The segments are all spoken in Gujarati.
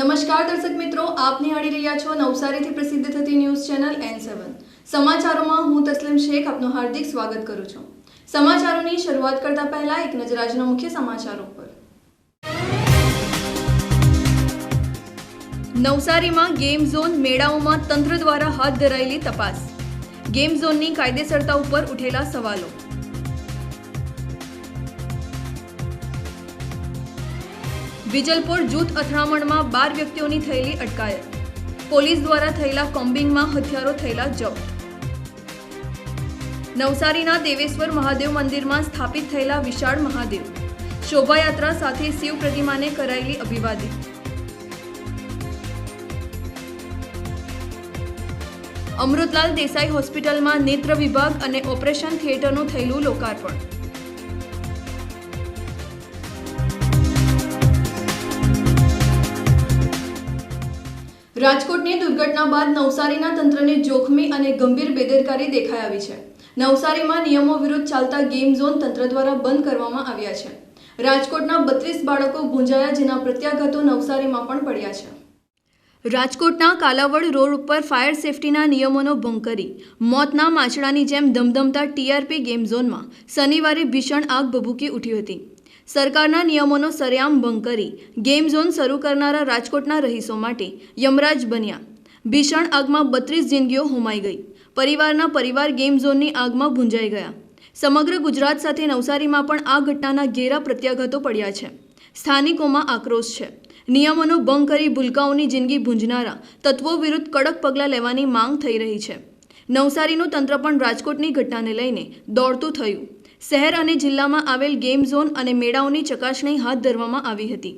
નમસ્કાર દર્શક મિત્રો આપ નિહાળી રહ્યા છો નવસારીથી પ્રસિદ્ધ થતી ન્યૂઝ ચેનલ એન સેવન સમાચારોમાં હું તસ્લીમ શેખ આપનું હાર્દિક સ્વાગત કરું છું. સમાચારોની શરૂઆત કરતા પહેલા એક નજર આજના મુખ્ય સમાચારો પર. નવસારીમાં ગેમ ઝોન મેળાઓમાં તંત્ર દ્વારા હાથ ધરાયેલી તપાસ. ગેમ ઝોનની કાયદેસરતા ઉપર ઉઠેલા સવાલો. વિજલપુર જૂથ અથડામણમાં બાર વ્યક્તિઓની થયેલી અટકાયત. પોલીસ દ્વારા થયેલા કોમ્બિંગમાં હથિયારો થયેલા જપ્ત. નવસારીના દેવેશ્વર મહાદેવ મંદિરમાં સ્થાપિત થયેલા વિશાળ મહાદેવ. શોભાયાત્રા સાથે શિવ પ્રતિમાને કરાયેલી અભિવાદી અમૃતલાલ દેસાઈ હોસ્પિટલમાં નેત્ર વિભાગ અને ઓપરેશન થિયેટરનું થયેલું લોકાર્પણ. રાજકોટની દુર્ઘટના બાદ નવસારીના તંત્રને જોખમી અને ગંભીર બેદરકારી દેખાઈ આવી છે. નવસારીમાં નિયમો વિરુદ્ધ ચાલતા ગેમ ઝોન તંત્ર દ્વારા બંધ કરવામાં આવ્યા છે. રાજકોટના બત્રીસ બાળકો ગુંજાયા જેના પ્રત્યાઘાતો નવસારીમાં પણ પડ્યા છે. રાજકોટના કાલાવડ રોડ ઉપર ફાયર સેફટીના નિયમોનો ભંગ કરી મોતના માછડાની જેમ ધમધમતા ટીઆરપી ગેમ ઝોનમાં શનિવારે ભીષણ આગ ભભૂકી ઉઠી હતી. સરકારના નિયમોનો સરેઆમ ભંગ કરી ગેમ ઝોન શરૂ કરનારા રાજકોટના રહીશો માટે યમરાજ બન્યા. ભીષણ આગમાં બત્રીસ જિંદગીઓ હોમાઈ ગઈ. પરિવારના પરિવાર ગેમ ઝોનની આગમાં ભૂંજાઈ ગયા. સમગ્ર ગુજરાત સાથે નવસારીમાં પણ આ ઘટનાના ઘેરા પ્રત્યાઘાતો પડ્યા છે. સ્થાનિકોમાં આક્રોશ છે. નિયમોનો ભંગ કરી ભૂલકાઓની જિંદગી ભૂંજનારા તત્વો વિરુદ્ધ કડક પગલાં લેવાની માંગ થઈ રહી છે. નવસારીનું તંત્ર પણ રાજકોટની ઘટનાને લઈને દોડતું થયું. શહેર અને જિલ્લામાં આવેલ ગેમ ઝોન અને મેળાઓની ચકાસણી હાથ ધરવામાં આવી હતી.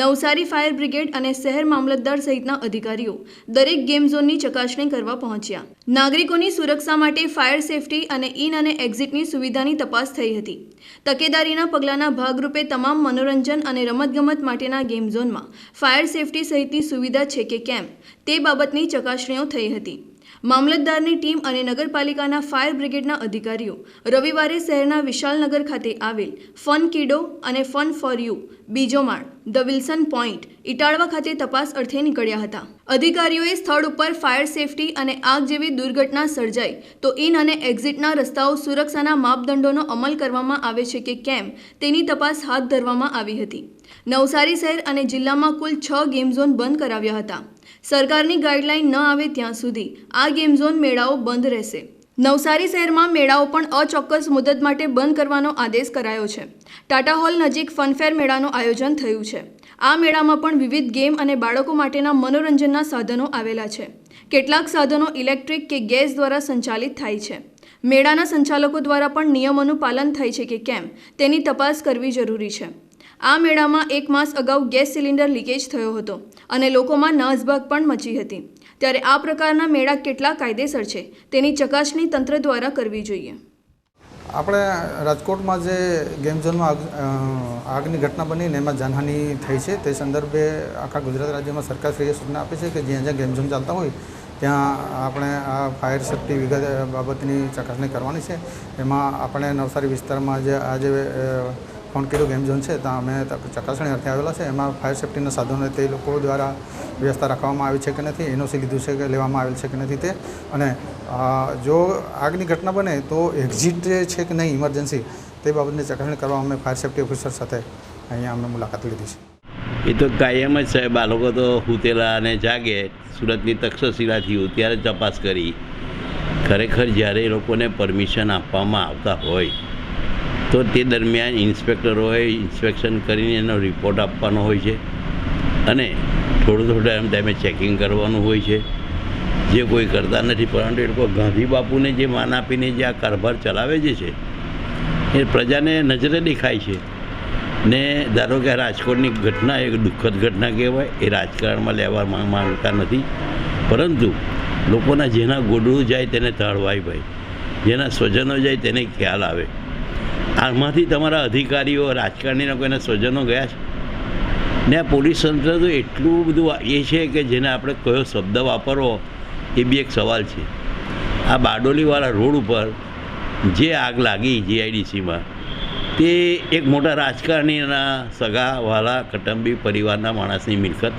નવસારી ફાયર બ્રિગેડ અને શહેર મામલતદાર સહિતના અધિકારીઓ દરેક ગેમ ઝોનની ચકાસણી કરવા પહોંચ્યા. નાગરિકોની સુરક્ષા માટે ફાયર સેફટી અને ઇન અને એક્ઝિટની સુવિધાની તપાસ થઈ હતી. તકેદારીના પગલાંના ભાગરૂપે તમામ મનોરંજન અને રમતગમત માટેના ગેમ ઝોનમાં ફાયર સેફટી સહિતની સુવિધા છે કે કેમ તે બાબતની ચકાસણીઓ થઈ હતી. મામલતદારની ટીમ અને નગરપાલિકાના ફાયર બ્રિગેડના અધિકારીઓ રવિવારે શહેરના વિશાલનગર ખાતે આવેલ ફન કીડો અને ફન ફોર યુ, બીજો માળ, ધ વિલ્સન પોઈન્ટ, ઇટાળવા ખાતે તપાસ અર્થે નીકળ્યા હતા. અધિકારીઓએ સ્થળ ઉપર ફાયર સેફટી અને આગ જેવી દુર્ઘટના સર્જાય તો ઇન અને એક્ઝિટના રસ્તાઓ સુરક્ષાના માપદંડોનો અમલ કરવામાં આવે છે કે કેમ તેની તપાસ હાથ ધરવામાં આવી હતી. નવસારી શહેર અને જિલ્લામાં કુલ છ ગેમ ઝોન બંધ કરાવ્યા હતા. સરકારની ગાઈડલાઈન ન આવે ત્યાં સુધી આ ગેમ ઝોન મેળાઓ બંધ રહેશે. નવસારી શહેરમાં મેળાઓ પણ અચોક્કસ મુદત માટે બંધ કરવાનો આદેશ કરાયો છે. ટાટા હોલ નજીક ફનફેર મેળાનું આયોજન થયું છે. આ મેળામાં પણ વિવિધ ગેમ અને બાળકો માટેના મનોરંજનના સાધનો આવેલા છે. કેટલાક સાધનો ઇલેક્ટ્રિક કે ગેસ દ્વારા સંચાલિત થાય છે. મેળાના સંચાલકો દ્વારા પણ નિયમોનું પાલન થાય છે કે કેમ, તેની તપાસ કરવી જરૂરી છે. આ મેળામાં એક માસ અગાઉ ગેસ સિલિન્ડર લીકેજ થયો હતો. અને લોકોમાં નાસભાગ પણ મચી હતી. ત્યારે આ પ્રકારના મેળા કેટલા કાયદેસર છે, તેની ચકાસણી તંત્ર દ્વારા કરવી જોઈએ. આપણે રાજકોટમાં જે ગેમ ઝોનમાં આગ આગની ઘટના બની ને એમાં જાનહાનિ થઈ છે, તે સંદર્ભે આખા ગુજરાત રાજ્યમાં સરકારશ્રીએ સૂચના આપી છે કે જ્યાં જ્યાં ગેમ ઝોન ચાલતા હોય, ત્યાં આપણે આ ફાયર સેફ્ટી વિગત બાબતની ચકાસણી કરવાની છે. એમાં આપણે નવસારી વિસ્તારમાં જે આ અ, ગેમ ઝોન છે ત્યાં અમે ચકાસણી અર્થે આવેલા છે. એમાં ફાયર સેફ્ટીના સાધનો તે લોકો દ્વારા વ્યવસ્થા રાખવામાં આવી છે કે નથી એનઓસી લીધું છે કે લેવામાં આવેલ છે કે નથી તે. અને જો આગની ઘટના બને તો એક્ઝિટ જે છે કે નહીં ઇમરજન્સી તે બાબતની ચકાસણી કરવા અમે ફાયર સેફ્ટી ઓફિસર સાથે અહીંયા અમે મુલાકાત લીધી છે. એ તો કાયમ જ સાહેબ આ લોકો તો હુતેલા અને જાગે સુરતની તક્ષશિલા થયું ત્યારે તપાસ કરી. ખરેખર જ્યારે એ લોકોને પરમિશન આપવામાં આવતા હોય તો તે દરમિયાન ઇન્સ્પેક્ટરોએ ઇન્સ્પેક્શન કરીને એનો રિપોર્ટ આપવાનો હોય છે. અને થોડું થોડું એમ ટાઈમે ચેકિંગ કરવાનું હોય છે. જે કોઈ કરતા નથી, પરંતુ એ લોકો ગાંધી બાપુને જે માન આપીને જે આ કારભાર ચલાવે જે છે, એ પ્રજાને નજરે દેખાય છે. ને ધારો કે રાજકોટની ઘટના, એક દુઃખદ ઘટના કહેવાય, એ રાજકારણમાં લેવા માંગ- માંગતા નથી. પરંતુ લોકોના જેના ગોડું જાય તેને તાળવાય ભાઈ. જેના સ્વજનો જાય તેને ખ્યાલ આવે. આમાંથી તમારા અધિકારીઓ, રાજકારણીના કોઈના સ્વજનો ગયા છે? ને પોલીસ તંત્ર તો એટલું બધું એ છે કે જેને આપણે કયો શબ્દ વાપરવો, એ બી એક સવાલ છે. આ બારડોલીવાળા રોડ ઉપર જે આગ લાગી જીઆઈડીસીમાં, તે એક મોટા રાજકારણીના સગા વાલા કટંબી પરિવારના માણસની મિલકત.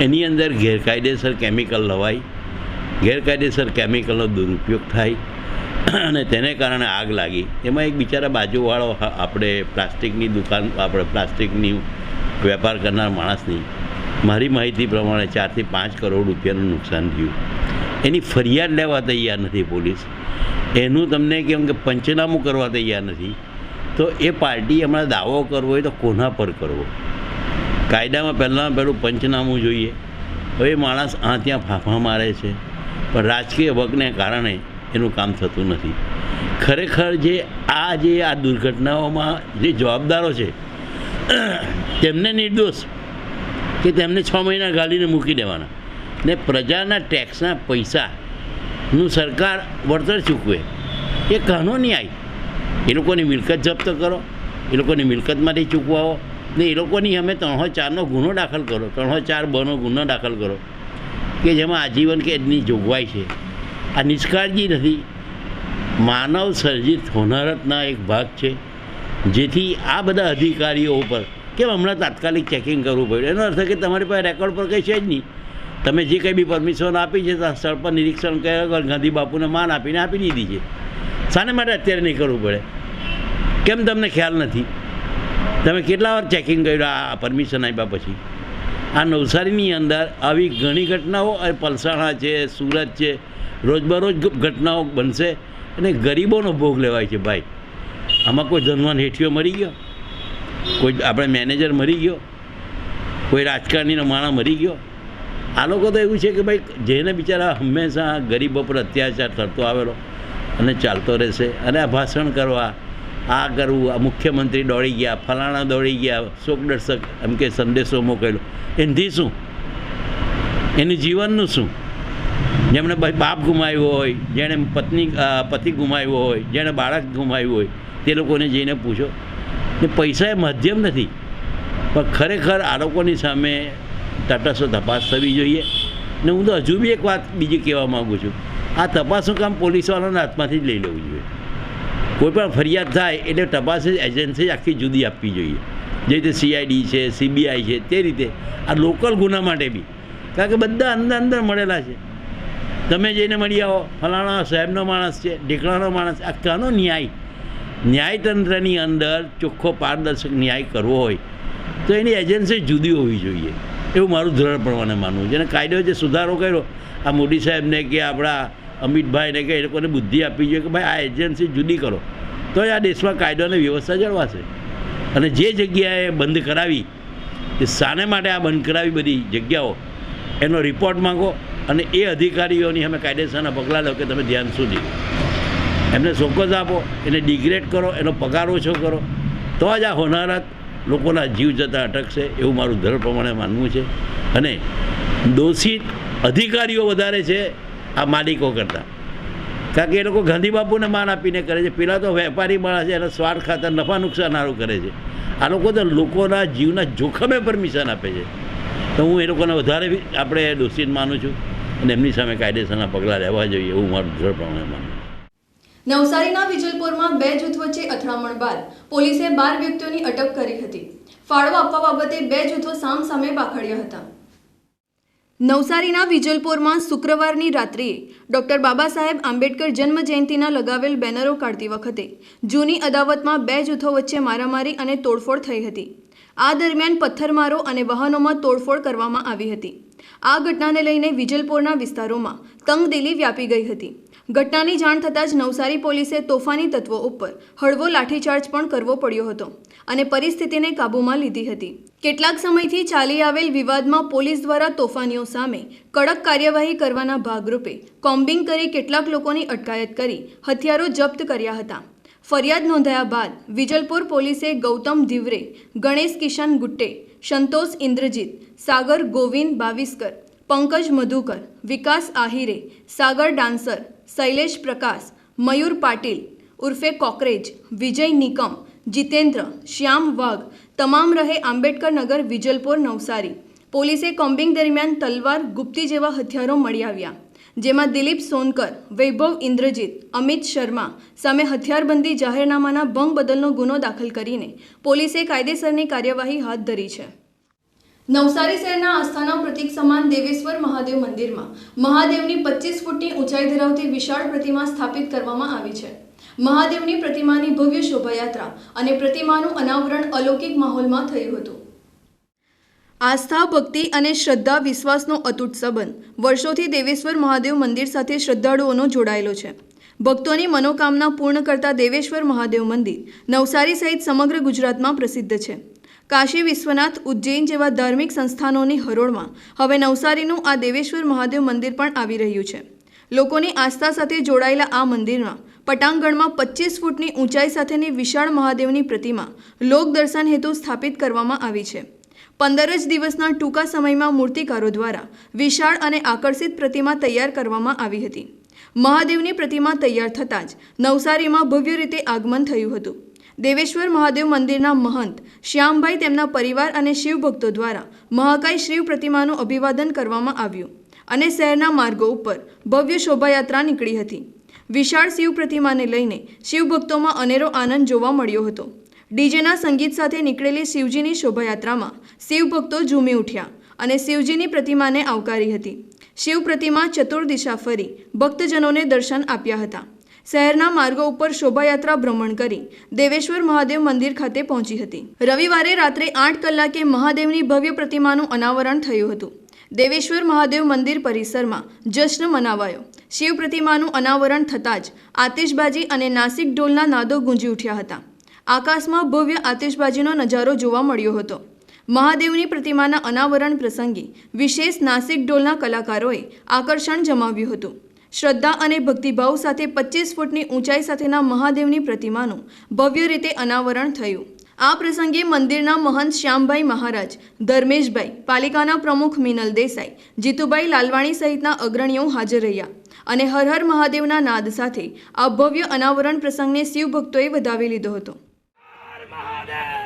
એની અંદર ગેરકાયદેસર કેમિકલ લવાય, ગેરકાયદેસર કેમિકલનો દુરુપયોગ થાય અને તેને કારણે આગ લાગી. એમાં એક બિચારા બાજુવાળો આપણે પ્લાસ્ટિકની દુકાન, આપણે પ્લાસ્ટિકની વેપાર કરનાર માણસની મારી માહિતી પ્રમાણે ચારથી પાંચ કરોડ રૂપિયાનું નુકસાન થયું. એની ફરિયાદ લેવા તૈયાર નથી પોલીસ. એનું તમને કેમ કે પંચનામું કરવા તૈયાર નથી. તો એ પાર્ટી હમણાં દાવો કરવો હોય તો કોના પર કરવો? કાયદામાં પહેલાં પહેલું પંચનામું જોઈએ. હવે માણસ આ ત્યાં ફાંફા મારે છે. પણ રાજકીય વગને કારણે એનું કામ થતું નથી. ખરેખર જે આ જે આ દુર્ઘટનાઓમાં જે જવાબદારો છે, તેમને નિર્દોષ કે તેમને છ મહિના ગાલીને મૂકી દેવાના. ને પ્રજાના ટેક્સના પૈસાનું સરકાર વળતર ચૂકવે. એ કાનો ન્યાય. એ લોકોની મિલકત જપ્ત કરો, એ લોકોની મિલકતમાંથી ચૂકવાઓ, ને એ લોકોની અમે ત્રણસો ચારનો ગુનો દાખલ કરો, ત્રણસો ચાર બનો ગુનો દાખલ કરો, કે જેમાં આજીવન કેદની જોગવાઈ છે. આ નિષ્કાળજી નથી. માનવ સર્જિત હોનારતના એક ભાગ છે, જેથી આ બધા અધિકારીઓ ઉપર, કેમ હમણાં તાત્કાલિક ચેકિંગ કરવું પડ્યું? એનો અર્થ કે તમારી પાસે રેકોર્ડ પર કંઈ છે જ નહીં. તમે જે કંઈ બી પરમિશન આપી છે, ત્યાં સ્થળ પર નિરીક્ષણ કર્યા ગાંધી બાપુને માન આપીને આપી દીધી છે. શાને માટે અત્યારે નહીં કરવું પડે? કેમ તમને ખ્યાલ નથી? તમે કેટલા વાર ચેકિંગ કર્યું, આ પરમિશન આપ્યા પછી? આ નવસારીની અંદર આવી ઘણી ઘટનાઓ પલસાણા છે, સુરત છે રોજબરોજ ઘટનાઓ બનશે અને ગરીબોનો ભોગ લેવાય છે ભાઈ. આમાં કોઈ ધનવાન હેઠિયો મરી ગયો? કોઈ આપણે મેનેજર મરી ગયો? કોઈ રાજકારણીનો માણસ મરી ગયો? આ લોકો તો એવું છે કે ભાઈ, જેને બિચારા હંમેશા ગરીબો પર અત્યાચાર થતો આવેલો અને ચાલતો રહેશે અને આ ભાષણ કરવા, આ કરવું, આ મુખ્યમંત્રી દોડી ગયા, ફલાણા દોડી ગયા શોકદર્શક એમ કે સંદેશો મોકલ્યો. એનાથી શું? એનું જીવનનું શું? જેમણે બાપ ગુમાવ્યો હોય, જેણે પત્ની પતિ ગુમાવ્યો હોય, જેણે બાળક ગુમાવ્યું હોય, તે લોકોને જઈને પૂછો. કે પૈસા એ માધ્યમ નથી, પણ ખરેખર આ લોકોની સામે તટસ્થ તપાસ થવી જોઈએ. ને હું તો હજુ બી એક વાત બીજી કહેવા માગું છું. આ તપાસનું કામ પોલીસવાળાના હાથમાંથી જ લઈ લેવું જોઈએ. કોઈ પણ ફરિયાદ થાય એટલે તપાસ એજન્સી આખી જુદી આપવી જોઈએ. જે રીતે સીઆઈડી છે સીબીઆઈ છે, તે રીતે. આ લોકલ ગુના માટે બી. કારણ કે બધા અંદર અંદર મળેલા છે. તમે જઈને મળી આવો. ફલાણા સાહેબનો માણસ છે, ઢીકણાનો માણસ આ કાનો ન્યાય? ન્યાયતંત્રની અંદર ચોખ્ખો પારદર્શક ન્યાય કરવો હોય તો એની એજન્સી જુદી હોવી જોઈએ. એવું મારું દ્રઢપણે માનવું છે. અને કાયદો જે સુધારો કર્યો, આ મોદી સાહેબને કે આપણા અમિતભાઈને કે એ લોકોને બુદ્ધિ આપવી જોઈએ કે ભાઈ આ એજન્સી જુદી કરો. તો આ દેશમાં કાયદો અને વ્યવસ્થા જળવાશે. અને જે જગ્યાએ બંધ કરાવી, એ શાને માટે આ બંધ કરાવી બધી જગ્યાઓ, એનો રિપોર્ટ માંગો. અને એ અધિકારીઓની અમે કાયદેસરના પગલાં લો કે તમે ધ્યાન દીધું એમને ચોક્કસ આપો, એને ડિગ્રેડ કરો, એનો પગાર ઓછો કરો. તો જ આ હોનારત લોકોના જીવ જતાં અટકશે એવું મારું ધર પ્રમાણે માનવું છે. અને દોષિત અધિકારીઓ વધારે છે આ માલિકો કરતાં. કારણ કે એ લોકો ગાંધી બાપુને માન આપીને કરે છે. પેલા તો વેપારી માણસ છે, એને સ્વાર્થ ખાતર નફા નુકસાન સારું કરે છે. આ લોકો તો લોકોના જીવના જોખમે પરમિશન આપે છે. તો હું એ લોકોને વધારે આપણે દોષિત માનું છું. અને એમની સામે કાયદેસરના પગલાં લેવા જોઈએ એવું મારું દ્રઢ પ્રમાણે માનું નવસારીના વિજલપુરમાં બે જૂથ વચ્ચે અથડામણ બાદ પોલીસે બાર વ્યક્તિઓની અટક કરી હતી. ફાળો આપવા બાબતે બે જૂથો સામસામે બાખડ્યા હતા. નવસારીના વિજલપુરમાં શુક્રવારની રાત્રિએ ડોક્ટર બાબા સાહેબ આંબેડકર જન્મ જયંતિના લગાવેલ બેનરો કાઢતી વખતે જૂની અદાવતમાં બે જૂથો વચ્ચે મારામારી અને તોડફોડ થઈ હતી. આ દરમિયાન પથ્થરમારો અને વાહનોમાં તોડફોડ કરવામાં આવી હતી. આ ઘટનાને લઈને વિજલપોરના વિસ્તારોમાં તંગદિલી વ્યાપી ગઈ હતી. ઘટનાની જાણ થતાં જ નવસારી પોલીસે તોફાની તત્વો ઉપર હળવો લાઠીચાર્જ પણ કરવો પડ્યો હતો અને પરિસ્થિતિને કાબૂમાં લીધી હતી. કેટલાક સમયથી ચાલી આવેલ વિવાદમાં પોલીસ દ્વારા તોફાનીઓ સામે કડક કાર્યવાહી કરવાના ભાગરૂપે કોમ્બિંગ કરી કેટલાક લોકોની અટકાયત કરી હથિયારો જપ્ત કર્યા હતા. ફરિયાદ નોંધાયા બાદ વિજલપુર પોલીસે ગૌતમ ધીવરે, ગણેશ કિશન ગુટ્ટે સંતોષ ઇન્દ્રજીત, સાગર ગોવિંદ બાવિસ્કર, પંકજ મધુકર, વિકાસ આહિરે, સાગર ડાન્સર, શૈલેષ પ્રકાશ, મયુર પાટીલ, ઉર્ફે કોકરેજ, વિજય નિકમ, જીતેન્દ્ર, શ્યામ વાઘ, તમામ રહે આંબેડકર નગર વિજલપોર નવસારી. પોલીસે કોમ્બિંગ દરમિયાન તલવાર ગુપ્તી જેવા હથિયારો મળી આવ્યા. જેમાં દિલીપ સોનકર, વૈભવ ઇન્દ્રજીત, અમિત શર્મા સામે હથિયારબંધી જાહેરનામાના ભંગ બદલનો ગુનો દાખલ કરીને પોલીસે કાયદેસરની કાર્યવાહી હાથ ધરી છે. નવસારી શહેરના આસ્થાના પ્રતીક સમાન દેવેશ્વર મહાદેવ મંદિરમાં મહાદેવની પચીસ ફૂટની ઊંચાઈ ધરાવતી વિશાળ પ્રતિમા સ્થાપિત કરવામાં આવી છે. મહાદેવની પ્રતિમાની ભવ્ય શોભાયાત્રા અને પ્રતિમાનું અનાવરણ અલૌકિક માહોલમાં થયું હતું. આસ્થા, ભક્તિ અને શ્રદ્ધા વિશ્વાસનો અતૂટ સંબંધ. વર્ષોથી દેવેશ્વર મહાદેવ મંદિર સાથે શ્રદ્ધાળુઓનો જોડાયેલો છે. ભક્તોની મનોકામના પૂર્ણ કરતા દેવેશ્વર મહાદેવ મંદિર નવસારી સહિત સમગ્ર ગુજરાતમાં પ્રસિદ્ધ છે. કાશી વિશ્વનાથ ઉજ્જૈન જેવા ધાર્મિક સંસ્થાનોની હરોળમાં હવે નવસારીનું આ દેવેશ્વર મહાદેવ મંદિર પણ આવી રહ્યું છે. લોકોની આસ્થા સાથે જોડાયેલા આ મંદિરમાં પટાંગણમાં પચીસ ફૂટની ઊંચાઈ સાથેની વિશાળ મહાદેવની પ્રતિમા લોક દર્શન હેતુ સ્થાપિત કરવામાં આવી છે. પંદર જ દિવસના ટૂંકા સમયમાં મૂર્તિકારો દ્વારા વિશાળ અને આકર્ષિત પ્રતિમા તૈયાર કરવામાં આવી હતી. મહાદેવની પ્રતિમા તૈયાર થતાં જ નવસારીમાં ભવ્ય રીતે આગમન થયું હતું. દેવેશ્વર મહાદેવ મંદિરના મહંત શ્યામભાઈ તેમના પરિવાર અને શિવભક્તો દ્વારા મહાકાય શિવ પ્રતિમાનું અભિવાદન કરવામાં આવ્યું અને શહેરના માર્ગો ઉપર ભવ્ય શોભાયાત્રા નીકળી હતી. વિશાળ શિવ પ્રતિમાને લઈને શિવભક્તોમાં અનેરો આનંદ જોવા મળ્યો હતો. ડીજેના સંગીત સાથે નીકળેલી શિવજીની શોભાયાત્રામાં શિવભક્તો ઝૂમી ઉઠ્યા અને શિવજીની પ્રતિમાને આવકારી હતી. શિવ પ્રતિમા ચતુર્દિશા ફરી ભક્તજનોને દર્શન આપ્યા હતા. શહેરના માર્ગો ઉપર શોભાયાત્રા ભ્રમણ કરી દેવેશ્વર મહાદેવ મંદિર ખાતે પહોંચી હતી. રવિવારે રાત્રે આઠ કલાકે મહાદેવની ભવ્ય પ્રતિમાનું અનાવરણ થયું હતું. દેવેશ્વર મહાદેવ મંદિર પરિસરમાં જશ્ન મનાવાયો. શિવ પ્રતિમાનું અનાવરણ થતાં જ આતિશબાજી અને નાસિક ઢોલના નાદો ગુંજી ઉઠ્યા હતા. આકાશમાં ભવ્ય આતિશબાજીનો નજારો જોવા મળ્યો હતો. મહાદેવની પ્રતિમાના અનાવરણ પ્રસંગે વિશેષ નાસિક ઢોલના કલાકારોએ આકર્ષણ જમાવ્યું હતું. શ્રદ્ધા અને ભક્તિભાવ સાથે પચીસ ફૂટની ઊંચાઈ સાથેના મહાદેવની પ્રતિમાનું ભવ્ય રીતે અનાવરણ થયું. આ પ્રસંગે મંદિરના મહંત શ્યામભાઈ મહારાજ, ધર્મેશભાઈ, પાલિકાના પ્રમુખ મિનલ દેસાઈ, જીતુભાઈ લાલવાણી સહિતના અગ્રણીઓ હાજર રહ્યા અને હર હર મહાદેવના નાદ સાથે આ ભવ્ય અનાવરણ પ્રસંગને શિવભક્તોએ વધાવી લીધો હતો. પહેલાં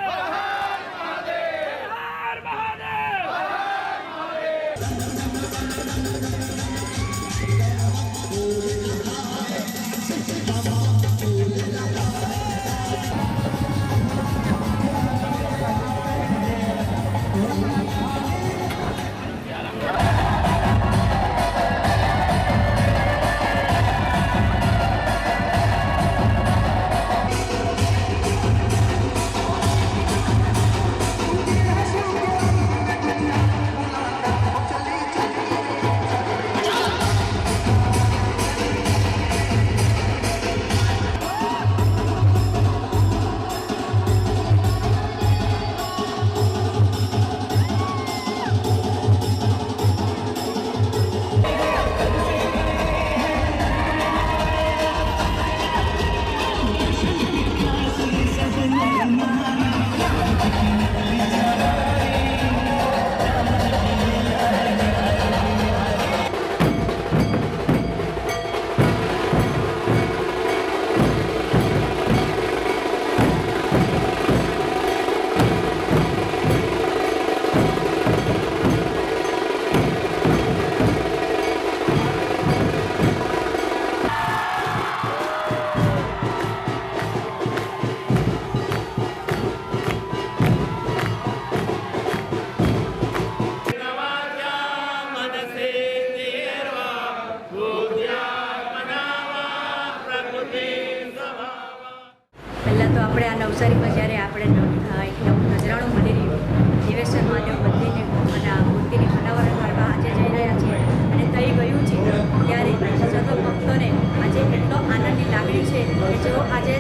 તેઓ આજે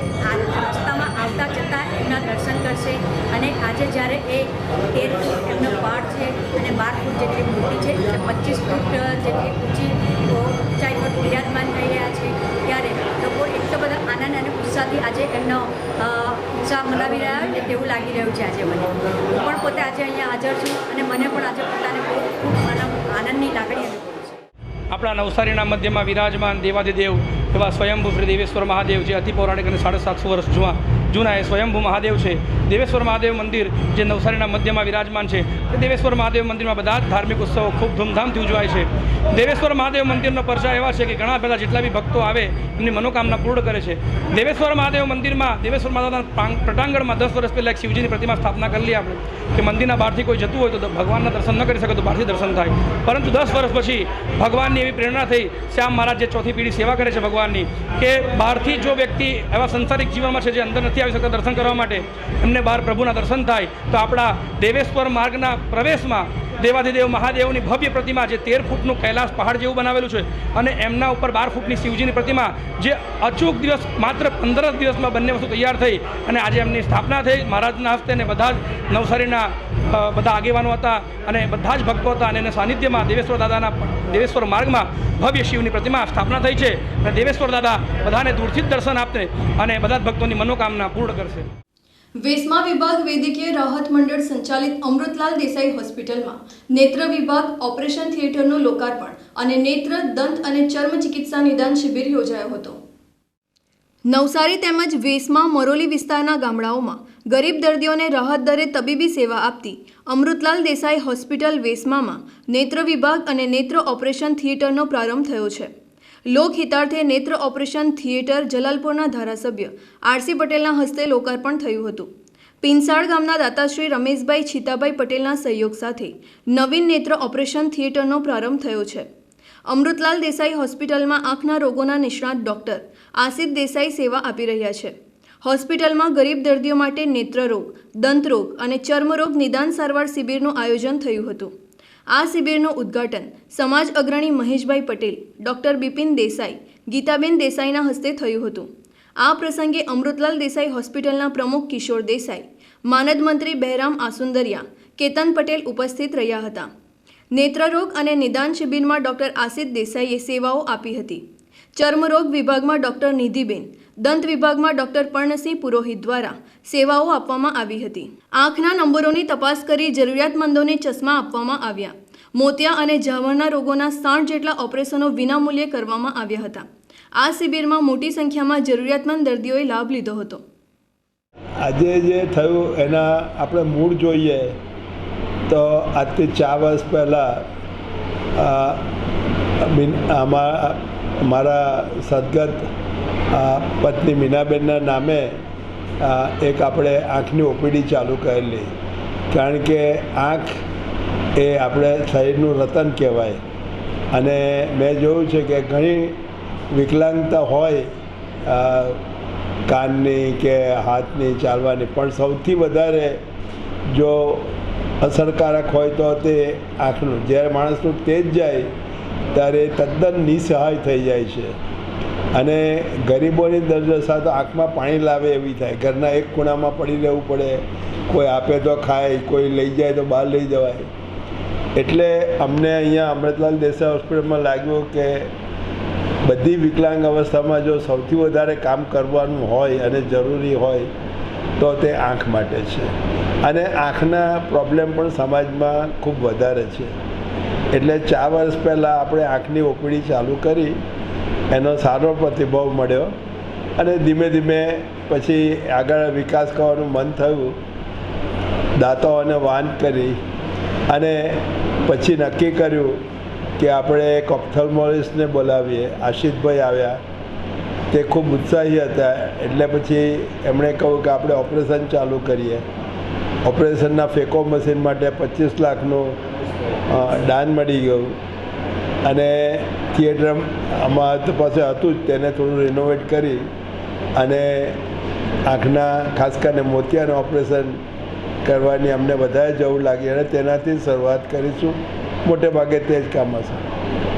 રસ્તામાં આવતા જતા એમના દર્શન કરશે અને આજે જ્યારે એ તેર ફૂટ એમનો પાઠ છે અને બાર ફૂટ જેટલી મૂર્તિ છે, એટલે પચીસ ફૂટ જેટલી ઊંચી ઊંચાઈ પર બિરાજમાન થઈ રહ્યા છે, ત્યારે લોકો એટલો બધા આનંદ અને ઉત્સાહથી આજે એમનો ઉત્સાહ મનાવી રહ્યા હોય તેવું લાગી રહ્યું છે આજે મને. હું પણ પોતે આજે અહીંયા હાજર છું અને મને પણ આજે પોતાને ખૂબ ખૂબ આનંદની લાગણી આપણા નવસારીના મધ્યમાં વિરાજમાન દેવાદિદેવ એવા સ્વયંભૂ શ્રી દેવેશ્વર મહાદેવ જે અતિ પૌરાણિક અને સાડા સાતસો વર્ષ જૂના જૂના એ સ્વયંભૂ મહાદેવ છે. દેવેશ્વર મહાદેવ મંદિર જે નવસારીના મધ્યમાં વિરાજમાન છે. તે દેવેશ્વર મહાદેવ મંદિરમાં બધા જ ધાર્મિક ઉત્સવો ખૂબ ધૂમધામથી ઉજવાય છે. દેવેશ્વર મહાદેવ મંદિરનો પરચા એવા છે કે ઘણા બધા જેટલા બી ભક્તો આવે, એમની મનોકામના પૂર્ણ કરે છે. દેવેશ્વર મહાદેવ મંદિરમાં, દેવેશ્વર માતાના પ્રટાંગણમાં દસ વર્ષ પહેલાં એક શિવજીની પ્રતિમા સ્થાપના કરી આપણે, કે મંદિરના બહારથી કોઈ જતું હોય તો ભગવાનના દર્શન ન કરી શકે તો બહારથી દર્શન થાય. પરંતુ દસ વર્ષ પછી ભગવાનની એવી પ્રેરણા થઈ, શ્યામ મહારાજ જે ચોથી પેઢી સેવા કરે છે ભગવાનની કે બહારથી જો વ્યક્તિ એવા સંસારિક જીવનમાં છે જે અંદર નથી આવી શકતા દર્શન કરવા માટે, એમને બહાર પ્રભુના દર્શન થાય, તો આપણા દેવેશ્વર માર્ગના પ્રવેશમાં દેવાધિદેવ મહાદેવની ભવ્ય પ્રતિમા જે તેર ફૂટનું કૈલાસ પહાડ જેવું બનાવેલું છે અને એમના ઉપર બાર ફૂટની શિવજીની પ્રતિમા જે અચૂક દિવસ, માત્ર પંદર દિવસમાં બંને વસ્તુ તૈયાર થઈ અને આજે એમની સ્થાપના થઈ. મહારાજના હસ્તે અને બધા જ નવસારીના બધા આગેવાનો હતા અને બધા જ ભક્તો હતા અને એના સાનિધ્યમાં દેવેશ્વર દાદાના દેવેશ્વર માર્ગમાં ભવ્ય શિવની પ્રતિમા સ્થાપના થઈ છે. અને દેવેશ્વર દાદા બધાને દૂરથી જ દર્શન આપશે અને બધા જ ભક્તોની મનોકામના પૂર્ણ કરશે. વેસમા વિભાગ વૈદ્યકીય રાહત મંડળ સંચાલિત અમૃતલાલ દેસાઈ હોસ્પિટલમાં નેત્ર વિભાગ ઓપરેશન થિયેટરનું લોકાર્પણ અને નેત્ર, દંત અને ચર્મ ચિકિત્સા નિદાન શિબિર યોજાયો હતો. નવસારી તેમજ વેસમાં મરોલી વિસ્તારના ગામડાઓમાં ગરીબ દર્દીઓને રાહત દરે તબીબી સેવા આપતી અમૃતલાલ દેસાઈ હોસ્પિટલ વેસમામાં નેત્ર વિભાગ અને નેત્ર ઓપરેશન થિયેટરનો પ્રારંભ થયો છે. લોકહિતાર્થે નેત્ર ઓપરેશન થિયેટર જલાલપુરના ધારાસભ્ય આરસી પટેલના હસ્તે લોકાર્પણ થયું હતું. પિંસાળ ગામના દાતાશ્રી રમેશભાઈ છીતાભાઈ પટેલના સહયોગ સાથે નવીન નેત્ર ઓપરેશન થિયેટરનો પ્રારંભ થયો છે. અમૃતલાલ દેસાઈ હોસ્પિટલમાં આંખના રોગોના નિષ્ણાત ડોક્ટર આસિદ દેસાઈ સેવા આપી રહ્યા છે. હોસ્પિટલમાં ગરીબ દર્દીઓ માટે નેત્રરોગ, દંતરોગ અને ચર્મરોગ નિદાન સારવાર શિબિરનું આયોજન થયું હતું. આ શિબિરનું ઉદ્ઘાટન સમાજ અગ્રણી મહેશભાઈ પટેલ, ડોક્ટર બિપિન દેસાઈ, ગીતાબેન દેસાઈના હસ્તે થયું હતું. આ પ્રસંગે અમૃતલાલ દેસાઈ હોસ્પિટલના પ્રમુખ કિશોર દેસાઈ, માનદ મંત્રી બહેરામ આસુંદરિયા, કેતન પટેલ ઉપસ્થિત રહ્યા હતા. નેત્રરોગ અને નિદાન શિબિરમાં ડોક્ટર આસિત દેસાઈએ સેવાઓ આપી હતી. ચર્મરોગ વિભાગમાં ડોક્ટર નિધિબેન, દંત વિભાગમાં ડોક્ટર પર્ણસિંહ પુરોહિત દ્વારા સેવાઓ આપવામાં આવી હતી. આંખના નંબરોની તપાસ કરી જરૂરિયાતમંદોને ચશ્મા આપવામાં આવ્યા. મોતિયા અને ઝાવરના રોગોના સાઠ જેટલા ઓપરેશનો વિનામૂલ્યે કરવામાં આવ્યા હતા. આ શિબિરમાં મોટી સંખ્યામાં જરૂરિયાતમંદ દર્દીઓએ લાભ લીધો હતો. આજે જે થયું એના આપણે મૂળ જોઈએ તો આજથી ચાર વર્ષ પહેલાં મારા સદગત પત્ની મીનાબેનના નામે એક આપણે આંખની ઓપીડી ચાલુ કરેલી. કારણ કે આંખ એ આપણે શરીરનું રતન કહેવાય. અને મેં જોયું છે કે ઘણી વિકલાંગતા હોય કાનની કે હાથની ચાલવાની. પણ સૌથી વધારે જો અસરકારક હોય તો તે આંખનું જ્યારે માણસનું તેજ જાય, ત્યારે તદ્દન નિસહાય થઈ જાય છે. અને ગરીબોની દર્દશા તો આંખમાં પાણી લાવે એવી થાય. ઘરના એક ખૂણામાં પડી રહેવું પડે. કોઈ આપે તો ખાય, કોઈ લઈ જાય તો બહાર લઈ જવાય. એટલે અમને અહીંયા અમૃતલાલ દેસાઈ હોસ્પિટલમાં લાગ્યું કે બધી વિકલાંગ અવસ્થામાં જો સૌથી વધારે કામ કરવાનું હોય અને જરૂરી હોય, તો તે આંખ માટે છે. અને આંખના પ્રોબ્લેમ પણ સમાજમાં ખૂબ વધારે છે. એટલે ચાર વર્ષ પહેલાં આપણે આંખની ઓપીડી ચાલુ કરી, એનો સારો પ્રતિભાવ મળ્યો અને ધીમે ધીમે પછી આગળ વિકાસ કરવાનું મન થયું. દાતાઓને વાન કરી અને પછી નક્કી કર્યું કે આપણે એક ઓપ્થલ્મોલિસ્ટને બોલાવીએ, આશિષભાઈ આવ્યા. તે ખૂબ ઉત્સાહી હતા, એટલે પછી એમણે કહ્યું કે આપણે ઓપરેશન ચાલુ કરીએ. ઓપરેશનના ફેકો મશીન માટે પચીસ લાખનું દાન મળી ગયું. અને થિયેટર અમારા પાસે હતું જ, તેને થોડું રિનોવેટ કરી અને આંખના, ખાસ કરીને મોતિયાનું ઓપરેશન કરવાની અમને વધારે જવું લાગી અને તેનાથી શરૂઆત કરીશું. મોટે ભાગે તે જ કામ હશે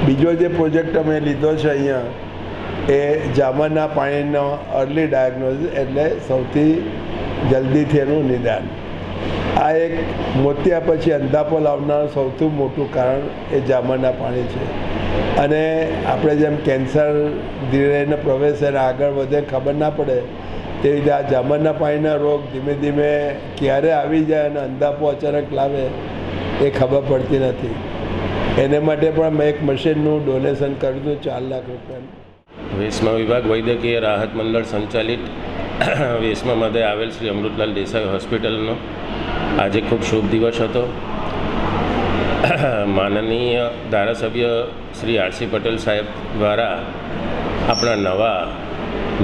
બીજો જે પ્રોજેક્ટ અમે લીધો છે અહીંયા, એ જામરના પાણીનો અર્લી ડાયગ્નોસિસ એટલે સૌથી જલ્દીથી એનું નિદાન. આ એક મોતિયા પછી અંધાપો લાવનાર સૌથી મોટું કારણ એ જામરના પાણી છે. અને આપણે જેમ કેન્સર ધીરે પ્રવેશ અને આગળ વધે ખબર ના પડે, તે રીતે આ જામરના પાણીના રોગ ધીમે ધીમે ક્યારે આવી જાય અને અંધાપો અચાનક લાવે એ ખબર પડતી નથી. એને માટે પણ મેં એક મશીનનું ડોનેશન કર્યું હતું, ચાર લાખ રૂપિયાનું. વેસમા વિભાગ વૈદ્યકીય રાહત મંડળ સંચાલિત વેસમા મધ્યે આવેલ શ્રી અમૃતલાલ દેસાઈ હોસ્પિટલનો આજે ખૂબ શુભ દિવસ હતો. માનનીય ધારાસભ્ય શ્રી આરસી પટેલ સાહેબ દ્વારા આપણા નવા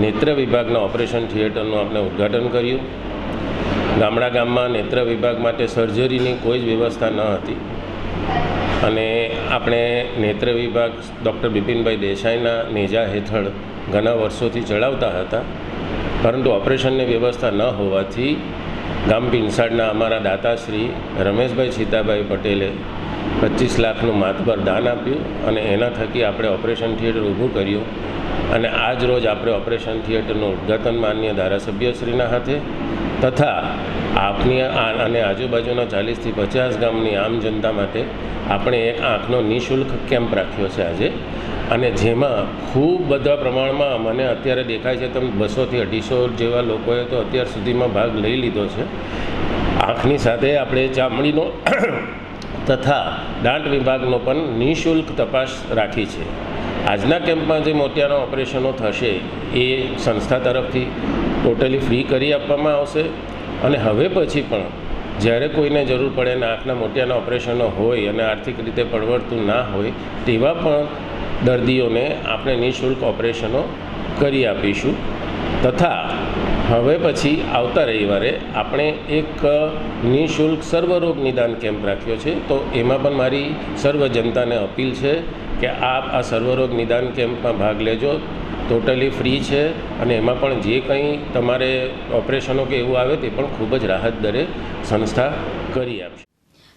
નેત્ર વિભાગના ઓપરેશન થિયેટરનું આપણે ઉદ્ઘાટન કર્યું. ગામડા ગામમાં નેત્ર વિભાગ માટે સર્જરીની કોઈ જ વ્યવસ્થા ન હતી. અને આપણે નેત્ર વિભાગ ડૉક્ટર બિપિનભાઈ દેસાઈના નેજા હેઠળ ઘણા વર્ષોથી ચલાવતા હતા. પરંતુ ઓપરેશનની વ્યવસ્થા ન હોવાથી ગામ ભીંસાડના અમારા દાતાશ્રી રમેશભાઈ સીતાભાઈ પટેલે પચીસ લાખનું માતબર દાન આપ્યું અને એના થકી આપણે ઓપરેશન થિયેટર ઊભું કર્યું. અને આજ રોજ આપણે ઓપરેશન થિયેટરનું ઉદ્ઘાટન માન્ય ધારાસભ્યશ્રીના હાથે તથા આપની અને આજુબાજુના ચાલીસથી પચાસ ગામની આમ જનતા માટે આપણે એક આંખનો નિઃશુલ્ક કેમ્પ રાખ્યો છે આજે. અને જેમાં ખૂબ બધા પ્રમાણમાં મને અત્યારે દેખાય છે, તમે બસોથી અઢીસો જેવા લોકોએ તો અત્યાર સુધીમાં ભાગ લઈ લીધો છે. આંખની સાથે આપણે ચામડીનો તથા દાંત વિભાગનો પણ નિઃશુલ્ક તપાસ રાખી છે. આજના કેમ્પમાં જે મોતિયાના ઓપરેશનો થશે એ સંસ્થા તરફથી ટોટલી ફ્રી કરી આપવામાં આવશે. અને હવે પછી પણ જ્યારે કોઈને જરૂર પડે અને આંખના મોતિયાના ઓપરેશનો હોય અને આર્થિક રીતે પરવડતું ના હોય, તેવા પણ દર્દીઓને આપણે નિઃશુલ્ક ઓપરેશનો કરી આપીશું. તથા હવે પછી આવતા રવિવારે આપણે એક નિઃશુલ્ક સર્વરોગ નિદાન કેમ્પ રાખ્યો છે. તો એમાં પણ મારી સર્વ જનતાને અપીલ છે કે આપ આ સર્વરોગ નિદાન કેમ્પમાં ભાગ લેજો. ટોટલી ફ્રી છે અને એમાં પણ જે કંઈ તમારે ઓપરેશનો કે એવું આવે તે પણ ખૂબ જ રાહત દરે સંસ્થા કરી આપશે.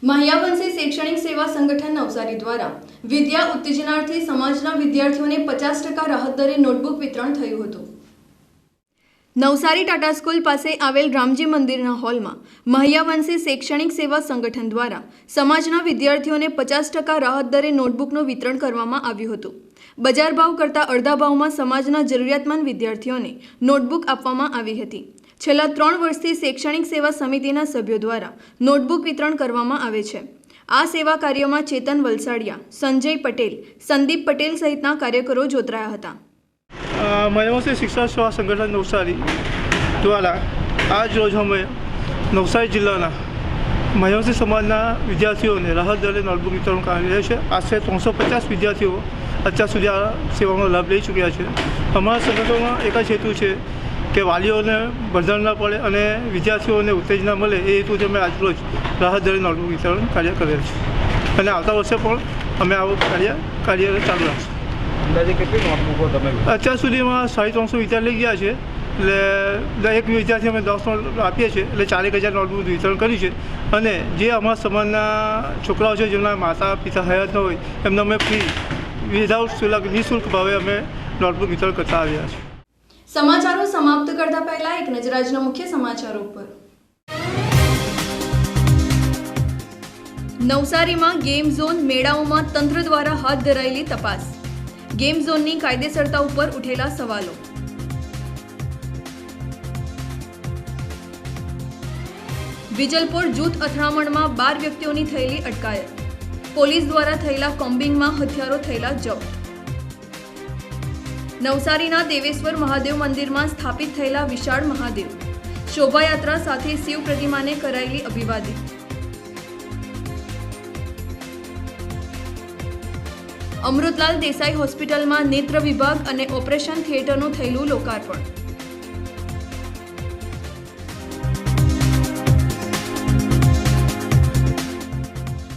મહ્યાવંશી શૈક્ષણિક સેવા સંગઠન નવસારી દ્વારા વિદ્યા ઉત્તેજનાર્થી સમાજના વિદ્યાર્થીઓને પચાસ ટકા રાહત દરે નોટબુક વિતરણ થયું હતું. નવસારી ટાટા સ્કૂલ પાસે આવેલ રામજી મંદિરના હોલમાં મહિયાવંશી શૈક્ષણિક સેવા સંગઠન દ્વારા સમાજના વિદ્યાર્થીઓને પચાસ ટકા રાહત દરે નોટબુકનું વિતરણ કરવામાં આવ્યું હતું. બજાર ભાવ કરતાં અડધા ભાવમાં સમાજના જરૂરિયાતમંદ વિદ્યાર્થીઓને નોટબુક આપવામાં આવી હતી. છેલ્લા ત્રણ વર્ષથી શૈક્ષણિક સેવા સમિતિના સભ્યો દ્વારા નોટબુક વિતરણ કરવામાં આવે છે. આ સેવા કાર્યમાં ચેતન વલસાડિયા, સંજય પટેલ, સંદીપ પટેલ સહિતના કાર્યકરો જોતરાયા હતા. મયવંશી શિક્ષણ સેવા સંગઠન નવસારી દ્વારા આજ રોજ અમે નવસારી જિલ્લાના મયવંશી સમાજના વિદ્યાર્થીઓને રાહત દરે નોટબુક વિતરણ કરી રહ્યા છે. આશરે ત્રણસો પચાસ વિદ્યાર્થીઓ અત્યાર સુધી આ સેવાનો લાભ લઈ ચૂક્યા છે. અમારા સંગઠનમાં એક જ હેતુ છે કે વાલીઓને બંધન ન પડે અને વિદ્યાર્થીઓને ઉત્તેજના મળે એ હેતુથી અમે આજરોજ રાહત દરે નોટબુક વિતરણ કાર્ય કરેલ છે. અને આવતા વર્ષે પણ અમે આવું કાર્ય કાર્ય ચાલુ રાખશું. અત્યાર સુધીમાં સાડી ત્રણસો વિદ્યાર્થી લઈ ગયા છે. એટલે દરેક વિદ્યાર્થી અમે દસ નોટ આપીએ છીએ. એટલે ચારેક હજાર નોટબુક વિતરણ કર્યું છે. અને જે અમારા સમાજના છોકરાઓ છે જેમના માતા પિતા હયાત ન હોય એમને અમે ફ્રી વિધાઉટ શુલ્ક નિઃશુલ્ક ભાવે અમે નોટબુક વિતરણ કરતા આવ્યા છીએ. સમાચારો સમાપ્ત કરતા પહેલા એક નજર આજના મુખ્ય સમાચારો પર નવસારીમાં ગેમ ઝોન મેળાઓમાં તંત્ર દ્વારા હાથ ધરાયેલી તપાસ. ગેમ ઝોનની કાયદેસરતા ઉપર ઉઠેલા સવાલો. વિજલપોર જૂથ અથડામણમાં બાર વ્યક્તિઓની થયેલી અટકાયત. પોલીસ દ્વારા થયેલા કોમ્બિંગમાં હથિયારો થયેલા જપ્ત. નવસારીના દેવેશ્વર મહાદેવ મંદિરમાં સ્થાપિત થયેલા વિશાળ મહાદેવ. શોભાયાત્રા સાથે શિવ પ્રતિમાને કરાયેલી અભિવાદિત અમૃતલાલ દેસાઈ હોસ્પિટલમાં નેત્ર વિભાગ અને ઓપરેશન થિયેટરનું થયેલું લોકાર્પણ.